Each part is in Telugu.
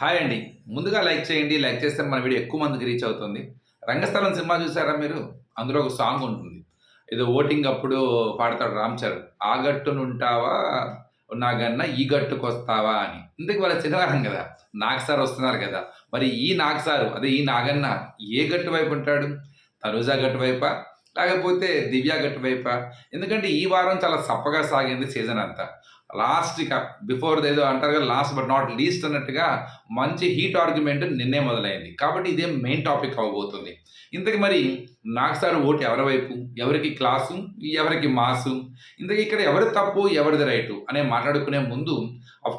హాయ్ అండి. ముందుగా లైక్ చేయండి లైక్ చేస్తే మన వీడియో ఎక్కువ మందికి రీచ్ అవుతుంది. రంగస్థలం సినిమా చూసారా మీరు? అందులో ఒక సాంగ్ ఉంటుంది. ఏదో ఓటింగ్ అప్పుడు పాడతాడు రామ్ చరణ్. ఆ గట్టునుంటావా నాగన్న ఈ గట్టుకు వస్తావా అని. ఇందుకు వాళ్ళ చిన్నవారం కదా. నాగ్ సార్ వస్తున్నారు కదా. మరి ఈ నాగసారు అదే ఈ నాగన్న ఏ గట్టు వైపు ఉంటాడు? తనుజా గట్టు వైపా? లేకపోతే దివ్య గట్టు వైపా? ఎందుకంటే ఈ వారం చాలా సప్పగా సాగింది సీజన్ అంతా. లాస్ట్ ఇక బిఫోర్ ఏదో అంటారు కదా లాస్ట్ బట్ నాట్ లీస్ట్ అన్నట్టుగా మంచి హీట్ ఆర్గ్యుమెంట్ నిన్నే మొదలైంది. కాబట్టి ఇదే మెయిన్ టాపిక్ అవబోతుంది. ఇంతకు మరి నాకు సార్ ఓటు ఎవరి వైపు? ఎవరికి క్లాసు? ఎవరికి మాసు? ఇంతకీ ఇక్కడ ఎవరి తప్పు? ఎవరిది రైటు? అనే మాట్లాడుకునే ముందు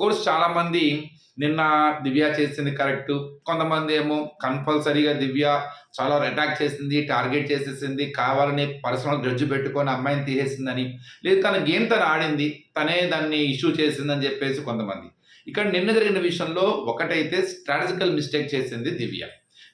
కోర్స్ చాలామంది నిన్న దివ్య చేసింది కరెక్ట్ కొంతమంది ఏమో కంపల్సరీగా దివ్య చాలా అటాక్ చేసింది టార్గెట్ చేసేసింది కావాలని పర్సనల్ గ్రడ్జ్ పెట్టుకొని అమ్మాయిని తీసేసిందని. లేదు తన గేమ్ తను ఆడింది తనే దాన్ని ఇష్యూ చేసిందని చెప్పేసి కొంతమంది. ఇక్కడ నిన్న జరిగిన విషయంలో ఒకటైతే స్ట్రాటజికల్ మిస్టేక్ చేసింది దివ్య.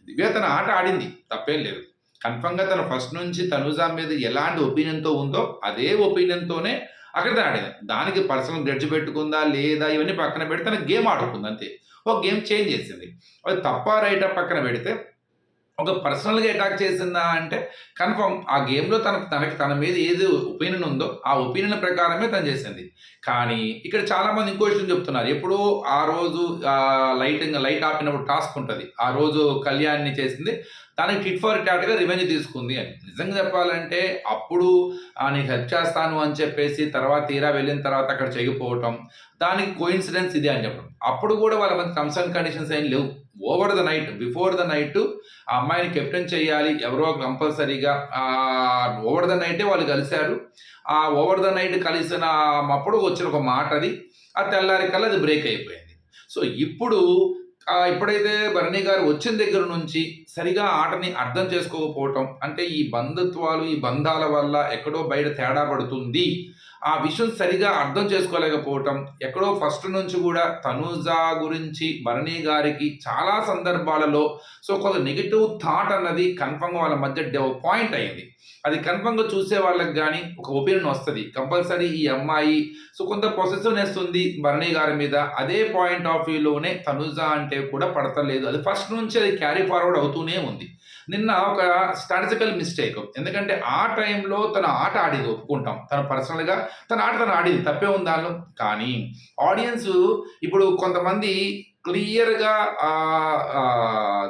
దివ్య తన ఆట ఆడింది తప్పేం లేదు. కన్ఫర్మ్గా తను ఫస్ట్ నుంచి తనుజా మీద ఎలాంటి ఒపీనియన్తో ఉందో అదే ఒపీనియన్తోనే అక్కడ తను ఆడింది. దానికి పర్సనల్ గడిచి పెట్టుకుందా లేదా ఇవన్నీ పక్కన పెడితే తన గేమ్ ఆడుకుంది అంతే. ఒక గేమ్ చేంజ్ చేసింది. అది తప్ప రైటా పక్కన పెడితే ఒక పర్సనల్గా అటాక్ చేసిందా అంటే కన్ఫర్మ్ ఆ గేమ్లో తన తనకి తన మీద ఏది ఒపీనియన్ ఉందో ఆ ఒపీనియన్ ప్రకారమే తను చేసింది. కానీ ఇక్కడ చాలామంది ఇంకో విషయం చెప్తున్నారు. ఎప్పుడో ఆ రోజు లైట్ లైట్ ఆపినప్పుడు టాస్క్ ఉంటుంది. ఆ రోజు కళ్యాణ్ని చేసింది. తనకి టిట్ ఫర్ టాట్గా రివెంజ్ తీసుకుంది అని. నిజంగా చెప్పాలంటే అప్పుడు ఆ, నీకు హెల్ప్ చేస్తాను అని చెప్పేసి తర్వాత తీరా వెళ్ళిన తర్వాత అక్కడ చేయకపోవటం దానికి కోయిన్సిడెన్స్ ఇది అని చెప్పడం. అప్పుడు కూడా వాళ్ళ మధ్య టర్మ్స్ అండ్ కండిషన్స్ ఏం లేవు. Over the night before the night ఆ అమ్మాయిని కెప్టెన్ చేయాలి ఎవరో కంపల్సరీగా ఓవర్ ద నైటే వాళ్ళు కలిశారు. ఆ ఓవర్ ద నైట్ కలిసిన అప్పుడు వచ్చిన ఒక మాట అది. ఆ తెల్లారి కల్లా అది బ్రేక్ అయిపోయింది. సో ఇప్పుడు ఇప్పుడైతే ఎప్పుడైతే భరణి గారు వచ్చిన దగ్గర నుంచి సరిగా ఆటని అర్థం చేసుకోకపోవటం అంటే ఈ బంధుత్వాలు ఈ బంధాల వల్ల ఎక్కడో బయట తేడా పడుతుంది. ఆ విషయం సరిగా అర్థం చేసుకోలేకపోవటం ఎక్కడో ఫస్ట్ నుంచి కూడా తనుజా గురించి భరణి గారికి చాలా సందర్భాలలో సో కొంత నెగిటివ్ థాట్ అన్నది కన్ఫర్మ్గా వాళ్ళ మధ్య పాయింట్ అయింది. అది కన్ఫర్మ్గా చూసే వాళ్ళకి కానీ ఒక ఒపీనియన్ వస్తుంది. కంపల్సరీ ఈ అమ్మాయి సో కొంత పొసెసివ్నెస్ ఉంది భరణి గారి మీద. అదే పాయింట్ ఆఫ్ వ్యూలోనే తనుజా అంటే కూడా పడతలేదు. అది ఫస్ట్ నుంచి అది క్యారీ ఫార్వర్డ్ అవుతూనే ఉంది. నిన్న ఒక స్ట్రాటజికల్ మిస్టేక్ ఎందుకంటే ఆ టైంలో తన ఆట ఆడింది ఒప్పుకుంటాం. తన పర్సనల్గా తన ఆట తను ఆడేది తప్పే ఉందాలో కానీ ఆడియన్స్ ఇప్పుడు కొంతమంది క్లియర్గా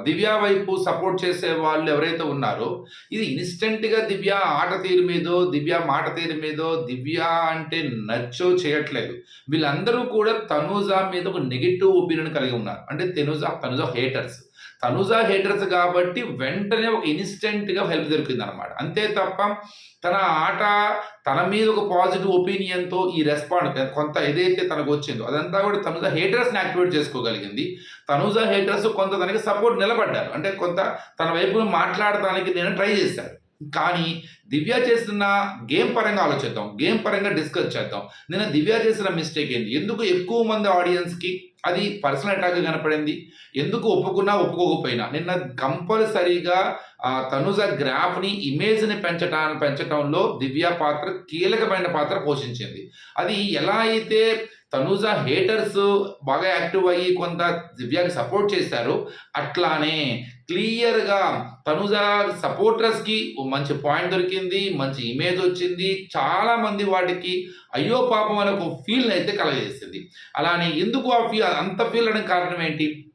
దివ్య వైపు సపోర్ట్ చేసే వాళ్ళు ఎవరైతే ఉన్నారో ఇది ఇన్స్టెంట్గా దివ్య ఆట తీరు మీదో దివ్య మాట తీరు మీదో దివ్య అంటే నచ్చో చేయట్లేదు. వీళ్ళందరూ కూడా తనూజా మీద ఒక నెగిటివ్ ఒపీనియన్ కలిగి ఉన్నారు. అంటే తెనుజా తనుజా హేటర్స్ తనుజా హేటర్స్ కాబట్టి వెంటనే ఒక ఇన్స్టెంట్గా హెల్ప్ దొరికింది అనమాట అంతే తప్ప తన ఆట తన మీద ఒక పాజిటివ్ ఒపీనియన్తో ఈ రెస్పాండ్ కొంత ఏదైతే తనకు వచ్చిందో అదంతా కూడా తనుజా హేటర్స్ని యాక్టివేట్ చేసుకోగలిగింది. తనుజా హేటర్స్ కొంత తనకి సపోర్ట్ నిలబడ్డారు. అంటే కొంత తన వైపు మాట్లాడటానికి నేను ట్రై చేశాను. కానీ దివ్య చేస్తున్న గేమ్ పరంగా ఆలోచిద్దాం. గేమ్ పరంగా డిస్కస్ చేద్దాం. నేను దివ్య చేసిన మిస్టేక్ ఏంటి? ఎందుకు ఎక్కువ మంది ఆడియన్స్కి అది పర్సనల్ అటాక్ కనపడింది. ఎందుకు ఒప్పుకున్నా ఒప్పుకోకపోయినా. నిన్న కంపల్సరీగా ఆ తనుజ గ్రాఫ్ని ఇమేజ్ని పెంచటా పెంచటంలో దివ్య పాత్ర కీలకమైన పాత్ర పోషించింది. అది ఎలా అయితే తనూజ హేటర్స్ బాగా యాక్టివ్ అయ్యి కొంత దివ్యాకి సపోర్ట్ చేశారు. అట్లానే క్లియర్గా తనుజ సపోర్టర్స్కి మంచి పాయింట్ దొరికింది మంచి ఇమేజ్ వచ్చింది. చాలా మంది వాటికి అయ్యో పాపం అనే ఒక ఫీల్ అయితే కలగజేసింది. అలానే ఎందుకు ఆ ఫీల్ అంత ఫీల్ అనడానికి కారణం ఏంటి?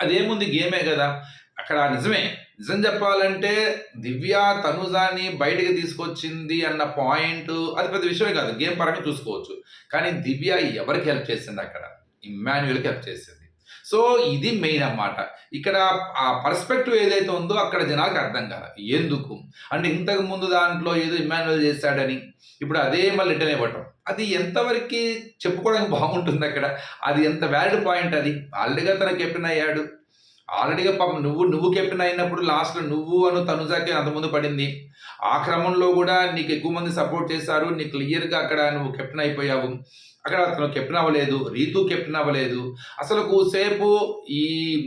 అదేముంది గేమే కదా. అక్కడ నిజమే. నిజం చెప్పాలంటే దివ్య తనుజాని బయటకు తీసుకొచ్చింది అన్న పాయింట్ అది పెద్ద విషయమే కాదు గేమ్ పరంగా చూసుకోవచ్చు. కానీ దివ్య ఎవరికి హెల్ప్ చేసింది అక్కడ? ఇమ్మాన్యుయల్కి హెల్ప్ చేసింది. సో ఇది మెయిన్ అన్నమాట. ఇక్కడ ఆ పర్స్పెక్టివ్ ఏదైతే ఉందో అక్కడ జనాలకు అర్థం కాదు ఎందుకు? అంటే ఇంతకు ముందు దాంట్లో ఏదో ఇమ్మాన్యుయల్ చేశాడని. ఇప్పుడు అదే మళ్ళీ రిటర్న్ ఇవ్వటం. అది ఎంతవరకు చెప్పుకోవడానికి బాగుంటుంది అక్కడ? అది ఎంత వ్యాలిడ్ పాయింట్ అది? ఆల్రెడీగా తన కెప్టెన్ అయ్యాడు ఆల్రెడీగా పాపం నువ్వు నువ్వు కెప్టెన్ అయినప్పుడు లాస్ట్లో నువ్వు అను తనుజాకి అంతకుముందు పడింది. ఆ క్రమంలో కూడా నీకు ఎక్కువ మంది సపోర్ట్ చేశారు. నీ క్లియర్గా అక్కడ నువ్వు కెప్టెన్ అయిపోయావు. అక్కడ అతను కెప్టెన్ అవ్వలేదు. రీతు కెప్టెన్ అవ్వలేదు. అసలు సేపు ఈ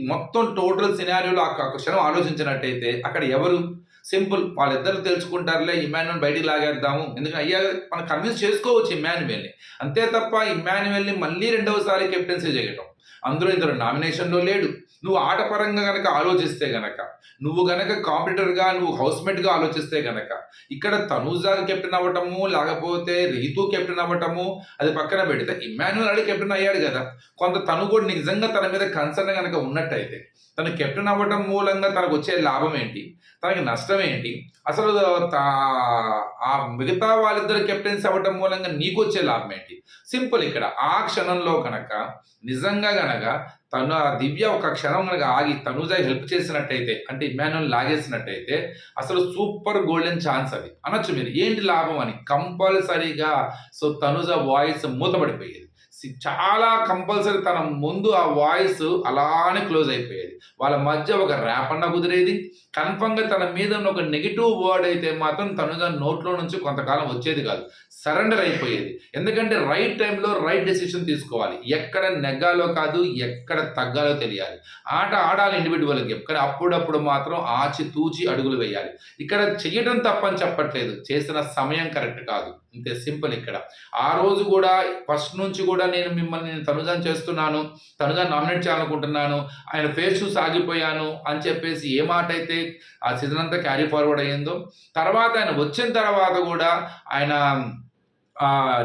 మొత్తం టోటల్ సినారియోలో ఆ క్షణం ఆలోచించినట్టయితే అక్కడ ఎవరు? సింపుల్. వాళ్ళిద్దరు తెలుసుకుంటారులే ఇమాన్యువల్ బయటికి లాగేద్దాము. ఎందుకంటే అయ్యా మనం కన్విన్స్ చేసుకోవచ్చు ఇమాన్యువల్ని అంతే తప్ప ఇమాన్యువల్ని మళ్ళీ రెండవసారి కెప్టెన్సీ చేయటం. అందులో ఇందులో నామినేషన్లో లేడు. నువ్వు ఆటపరంగా గనక ఆలోచిస్తే గనక నువ్వు గనక కాంపిటర్గా నువ్వు హౌస్మేట్గా ఆలోచిస్తే గనక ఇక్కడ తనూజా కెప్టెన్ అవ్వటము లేకపోతే రీతు కెప్టెన్ అవ్వటము అది పక్కన పెడితే ఇమ్మాన్యుల్ అడి కెప్టెన్ అయ్యాడు కదా. కొంత తను కూడా నిజంగా తన మీద కన్సర్న్ గనక ఉన్నట్టయితే తను కెప్టెన్ అవ్వటం మూలంగా తనకు వచ్చే లాభం ఏంటి? తనకి నష్టం ఏంటి? అసలు ఆ మిగతా వాళ్ళిద్దరు కెప్టెన్స్ అవ్వటం మూలంగా నీకు వచ్చే లాభం ఏంటి? సింపుల్ ఇక్కడ ఆ క్షణంలో కనుక నిజంగా గనక తను ఆ దివ్య ఒక క్షణం కనుక ఆగి తనుజ హెల్ప్ చేసినట్టయితే అంటే ఇమాన్యుల్ లాగేసినట్టయితే అసలు సూపర్ గోల్డెన్ ఛాన్స్ అది. అనొచ్చు మీరు. ఏంటి లాభం అని? కంపల్సరీగా సో తనుజ వాయిస్ మూతపడిపోయేది. చాలా కంపల్సరీ తన ముందు ఆ వాయిస్ అలానే క్లోజ్ అయిపోయేది. వాళ్ళ మధ్య ఒక ర్యాప్ కుదిరేది. కన్ఫర్మ్గా తన మీద ఉన్న ఒక నెగిటివ్ వర్డ్ అయితే మాత్రం తనుజ నోట్లో నుంచి కొంతకాలం వచ్చేది కాదు. సరెండర్ అయిపోయేది. ఎందుకంటే రైట్ టైంలో రైట్ డెసిషన్ తీసుకోవాలి. ఎక్కడ నెగ్గాలో కాదు ఎక్కడ తగ్గాలో తెలియాలి. ఆట ఆడాలి ఇండివిజువల్ గేమ్ కానీ అప్పుడప్పుడు మాత్రం ఆచి తూచి అడుగులు వేయాలి. ఇక్కడ చెయ్యడం తప్పని చెప్పట్లేదు. చేసిన సమయం కరెక్ట్ కాదు. ఇంతే సింపుల్ ఇక్కడ. ఆ రోజు కూడా ఫస్ట్ నుంచి కూడా నేను మిమ్మల్ని నేను తనుజాన్ చేస్తున్నాను తనుజాన్ నామినేట్ చేయాలనుకుంటున్నాను ఆయన ఫేస్ చూసి ఆగిపోయాను అని చెప్పేసి ఏ మాట అయితే ఆ సీజన్ అంతా క్యారీ ఫార్వర్డ్ అయ్యిందో తర్వాత ఆయన వచ్చిన తర్వాత కూడా ఆయన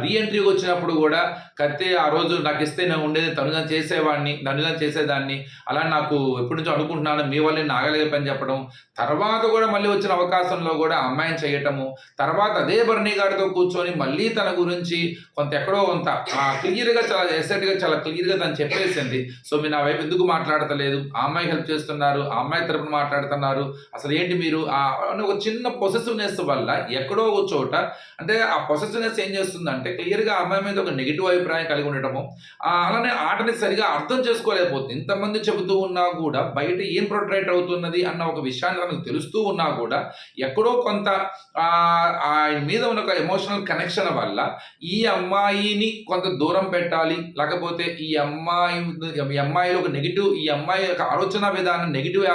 రీఎంట్రీకి వచ్చినప్పుడు కూడా కత్తి ఆ రోజు నాకు ఇస్తే నేను ఉండేది తనుగా చేసేవాడిని తనుగా చేసేదాన్ని. అలా నాకు ఎప్పటి నుంచో అనుకుంటున్నాను మీ వల్లే నాగలేపని చెప్పడం. తర్వాత కూడా మళ్ళీ వచ్చిన అవకాశంలో కూడా అమ్మాయిని చేయటము. తర్వాత అదే బర్నీ గారితో కూర్చొని మళ్ళీ తన గురించి కొంత ఎక్కడో కొంత క్లియర్గా చాలా ఎసెట్గా చాలా క్లియర్గా తను చెప్పేసింది. సో మీరు నా వైపు ఎందుకు మాట్లాడతలేదు? ఆ అమ్మాయి హెల్ప్ చేస్తున్నారు ఆ అమ్మాయి తరపున మాట్లాడుతున్నారు. అసలు ఏంటి మీరు? ఆ ఒక చిన్న పొసెసివ్నెస్ వల్ల ఎక్కడో ఒక చోట అంటే ఆ పొసెసివ్నెస్ ఏం చేస్తుందంటే క్లియర్గా అమ్మాయి మీద ఒక నెగిటివ్ అభిప్రాయం కలిగి ఉండటము అలానే ఆటని సరిగా అర్థం చేసుకోలేకపోతుంది. ఇంతమంది చెబుతూ ఉన్నా కూడా బయట ఏం ప్రొట్రేట్ అవుతున్నది అన్న ఒక విషయాన్ని మనకు తెలుస్తూ ఉన్నా కూడా ఎక్కడో కొంత ఆయన మీద ఉన్న ఒక ఎమోషనల్ కనెక్షన్ వల్ల ఈ అమ్మాయిని కొంత దూరం పెట్టాలి. లేకపోతే ఈ అమ్మాయి ఈ అమ్మాయిలో ఒక నెగిటివ్ ఈ అమ్మాయి యొక్క ఆలోచన విధానం నెగిటివ్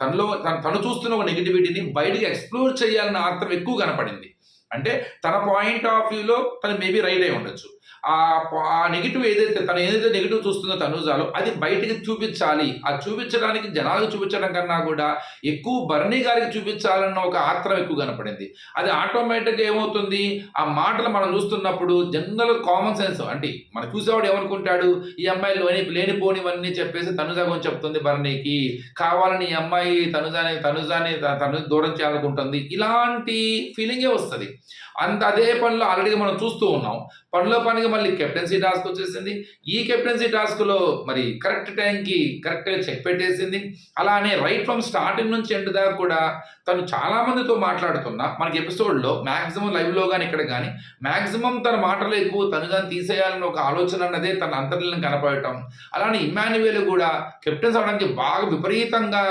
తనలో తన- తను చూస్తున్న ఒక నెగిటివిటీని బయటకు ఎక్స్ప్లోర్ చేయాలన్న అర్థం ఎక్కువ కనపడింది. అంటే తన పాయింట్ ఆఫ్ వ్యూలో తను మేబీ రైట్ అయి ఉండొచ్చు. ఆ ఆ నెగిటివ్ ఏదైతే తను ఏదైతే నెగిటివ్ చూస్తుందో తనుజాలో అది బయటికి చూపించాలి. ఆ చూపించడానికి జనాలకు చూపించడం కన్నా కూడా ఎక్కువ బర్నీ గారికి చూపించాలన్న ఒక ఆత్రం ఎక్కువ కనపడింది. అది ఆటోమేటిక్గా ఏమవుతుంది? ఆ మాటలు మనం చూస్తున్నప్పుడు జనరల్ కామన్ సెన్స్ అంటే మన చూసేవాడు ఏమనుకుంటాడు? ఈ అమ్మాయి లేని లేనిపోనివన్నీ చెప్పేసి తనుజ గురించి చెప్తుంది బర్నీకి కావాలని ఈ అమ్మాయి తనుజాని తనుజాని తను దూరం చేయాలనుకుంటుంది. ఇలాంటి ఫీలింగే వస్తుంది. అంత అదే పనిలో ఆల్రెడీ మనం చూస్తూ ఉన్నాం. పనిలో పనిగా మళ్ళీ కెప్టెన్సీ టాస్క్ వచ్చేసింది. ఈ కెప్టెన్సీ టాస్క్లో మరి కరెక్ట్ టైంకి కరెక్ట్గా చెక్ పెట్టేసింది. అలానే రైట్ ఫ్రమ్ స్టార్టింగ్ నుంచి ఎండ్ దాకా కూడా తను చాలామందితో మాట్లాడుతున్నా. మనకి ఎపిసోడ్లో మ్యాక్సిమం లైవ్లో కానీ ఇక్కడ కానీ మ్యాక్సిమం తన మాటలు ఎక్కువ తను కానీ తీసేయాలని ఒక ఆలోచన అన్నదే తన అంతర్లను కనపడటం. అలానే ఇమాన్యువేల్ కూడా కెప్టెన్స్ అవడానికి బాగా విపరీతంగా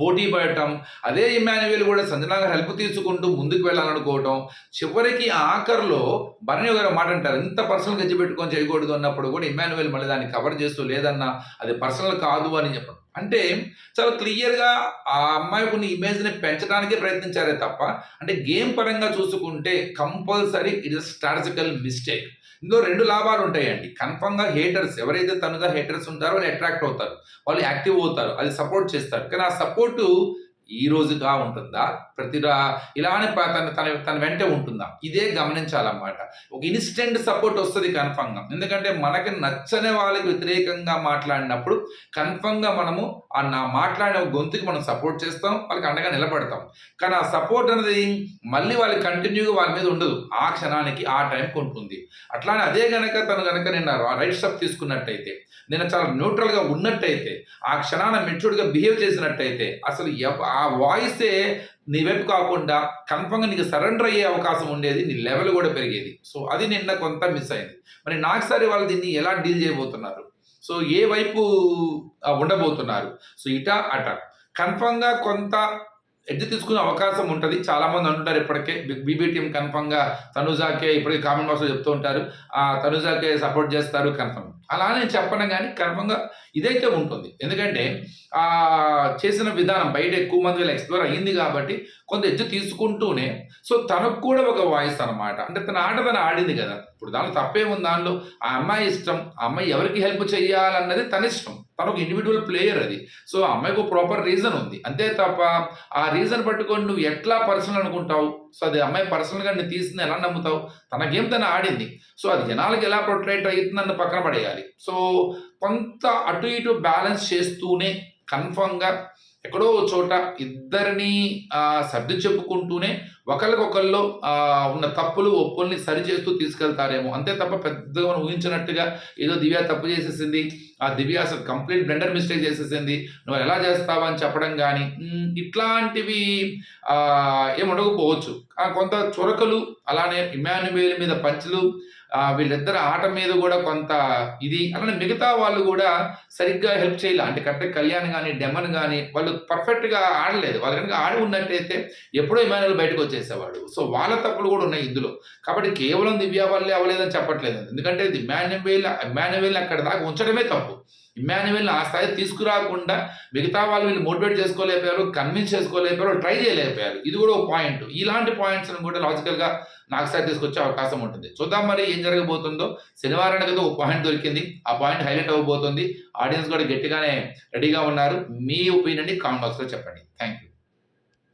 పోటీ పడటం అదే ఇమాన్యువల్ కూడా సంజనా హెల్ప్ తీసుకుంటూ ముందుకు వెళ్ళాలనుకోవటం చివరికి ఆఖరిలో భరణి గారు మాట అంటారు ఇంత పర్సనల్ గజ్జి పెట్టుకొని చేయకూడదు అన్నప్పుడు కూడా ఇమాన్యువల్ మళ్ళీ దాన్ని కవర్ చేస్తూ లేదన్నా అది పర్సనల్ కాదు అని చెప్పడం. అంటే చాలా క్లియర్గా ఆ అమ్మాయి కొన్ని ఇమేజ్ని పెంచడానికే ప్రయత్నించారే తప్ప అంటే గేమ్ పరంగా చూసుకుంటే compulsory it is strategical mistake ఇందులో రెండు లాభాలు ఉంటాయండి. కన్ఫర్మ్గా హేటర్స్ ఎవరైతే తనుగా హేటర్స్ ఉంటారో వాళ్ళు అట్రాక్ట్ అవుతారు. వాళ్ళు యాక్టివ్ అవుతారు. అది సపోర్ట్ చేస్తారు. కానీ ఆ సపోర్టు ఈ రోజుగా ఉంటుందా? ప్రతి ఇలానే తన తన తన వెంటే ఉంటుందా? ఇదే గమనించాలన్నమాట. ఒక ఇన్స్టెంట్ సపోర్ట్ వస్తుంది కన్ఫర్మ్గా ఎందుకంటే మనకి నచ్చని వాళ్ళకి వ్యతిరేకంగా మాట్లాడినప్పుడు కన్ఫర్మ్గా మనము ఆ నా మాట్లాడిన గొంతుకి మనం సపోర్ట్ చేస్తాం వాళ్ళకి అండగా నిలబడతాం. కానీ ఆ సపోర్ట్ అనేది మళ్ళీ వాళ్ళకి కంటిన్యూగా వాళ్ళ మీద ఉండదు. ఆ క్షణానికి ఆ టైంకి ఉంటుంది. అట్లానే అదే గనక తను గనక నేను రైట్ స్టెప్ తీసుకున్నట్టయితే నేను చాలా న్యూట్రల్గా ఉన్నట్టయితే ఆ క్షణాన మెచ్యూర్డ్గా బిహేవ్ చేసినట్టయితే అసలు ఎవ- ఆ వాయిసే నీ వైపు కాకుండా కన్ఫర్మ్గా నీకు సరెండర్ అయ్యే అవకాశం ఉండేది నీ లెవెల్ కూడా పెరిగేది. సో అది నిన్న కొంత మిస్ అయింది. మరి నాకు సరే వాళ్ళు దీన్ని ఎలా డీల్ చేయబోతున్నారు? సో ఏ వైపు ఉండబోతున్నారు? సో ఇటా అట. కన్ఫర్మ్గా కొంత ఎడ్జ్ తీసుకునే అవకాశం ఉంటుంది. చాలామంది అంటుంటారు ఇప్పటికే బీబీటీఎం కన్ఫర్మ్గా తనుజాకే ఇప్పటికే కామెంట్ బాక్స్లో చెప్తూ ఉంటారు. ఆ తనుజాకే సపోర్ట్ చేస్తారు కన్ఫర్మ్ అలా నేను చెప్పను కానీ కన్ఫర్మ్గా ఇదైతే ఉంటుంది. ఎందుకంటే ఆ చేసిన విధానం బయట ఎక్కువ మంది వీళ్ళు ఎక్స్ప్లోర్ అయ్యింది కాబట్టి కొంత ఎత్తు తీసుకుంటూనే సో తనకు కూడా ఒక వాయిస్ అన్నమాట. అంటే తన ఆట తను ఆడింది కదా. ఇప్పుడు దాంట్లో తప్పే ఉంది దానిలో ఆ అమ్మాయి ఇష్టం ఆ అమ్మాయి ఎవరికి హెల్ప్ చేయాలన్నది తన ఇష్టం. తను ఒక ఇండివిజువల్ ప్లేయర్ అది. సో ఆ అమ్మాయికి ప్రాపర్ రీజన్ ఉంది. అంతే తప్ప ఆ రీజన్ పట్టుకొని నువ్వు ఎట్లా పర్సన్ అనుకుంటావు? సో అది అమ్మాయి పర్సనల్గా నేను తీసింది ఎలా నమ్ముతావు? తన గేమ్ తను ఆడింది. సో అది జనాలకి ఎలా ప్రొట్రేట్ అవుతుందని పక్కన పడేయాలి. సో కొంత అటు ఇటు బ్యాలెన్స్ చేస్తూనే కన్ఫర్మ్గా ఎక్కడో చోట ఇద్దరిని సర్ది చెప్పుకుంటూనే ఒకరికొకళ్ళు ఉన్న తప్పులు ఒప్పుల్ని సరి చేస్తూ తీసుకెళ్తారేమో. అంతే తప్ప పెద్దగా మనం ఊహించినట్టుగా ఏదో దివ్య తప్పు చేసేసింది ఆ దివ్య అసలు కంప్లీట్ బ్లెండర్ మిస్టేక్ చేసేసింది నువ్వు ఎలా చేస్తావా అని చెప్పడం కానీ ఇట్లాంటివి ఏముండకపోవచ్చు కొంత చురకలు అలానే ఇమాన్యువేల్ మీద పంచులు వీళ్ళిద్దరు వీళ్ళిద్దరి ఆట మీద కూడా కొంత ఇది అలానే మిగతా వాళ్ళు కూడా సరిగ్గా హెల్ప్ చేయాలి. అంటే కరెక్ట్ కళ్యాణ్ కానీ డెమన్ కానీ వాళ్ళు పర్ఫెక్ట్గా ఆడలేదు. వాళ్ళు కనుక ఆడి ఉన్నట్టయితే ఎప్పుడో ఇమానులు బయటకు వచ్చేసేవాడు. సో వాళ్ళ తప్పులు కూడా ఉన్నాయి ఇందులో. కాబట్టి కేవలం దివ్య వల్లే అవ్వలేదని చెప్పట్లేదు. ఎందుకంటే ఇది ఇమాన్యువేల్ ఇమాన్యువేల్ అక్కడ దాకా ఉంచడమే తప్పు. ఇమాన్యువేల్ ఆ స్థాయి తీసుకురాకుండా మిగతా వాళ్ళు వీళ్ళు మోటివేట్ చేసుకోలేకపోయారు కన్విన్స్ చేసుకోలేకపోయారు ట్రై చేయలేకపోయారు. ఇది కూడా ఒక పాయింట్. ఇలాంటి పాయింట్స్ కూడా లాజికల్గా నాకు సార్ తీసుకొచ్చే అవకాశం ఉంటుంది. చూద్దాం మరి ఏం జరగబోతుందో. శనివారానికి కదా ఒక పాయింట్ దొరికింది. ఆ పాయింట్ హైలైట్ అవ్వబోతుంది. ఆడియన్స్ కూడా గట్టిగానే రెడీగా ఉన్నారు. మీ ఒపీనియన్ని కామెంట్ బాక్స్లో చెప్పండి. Thank you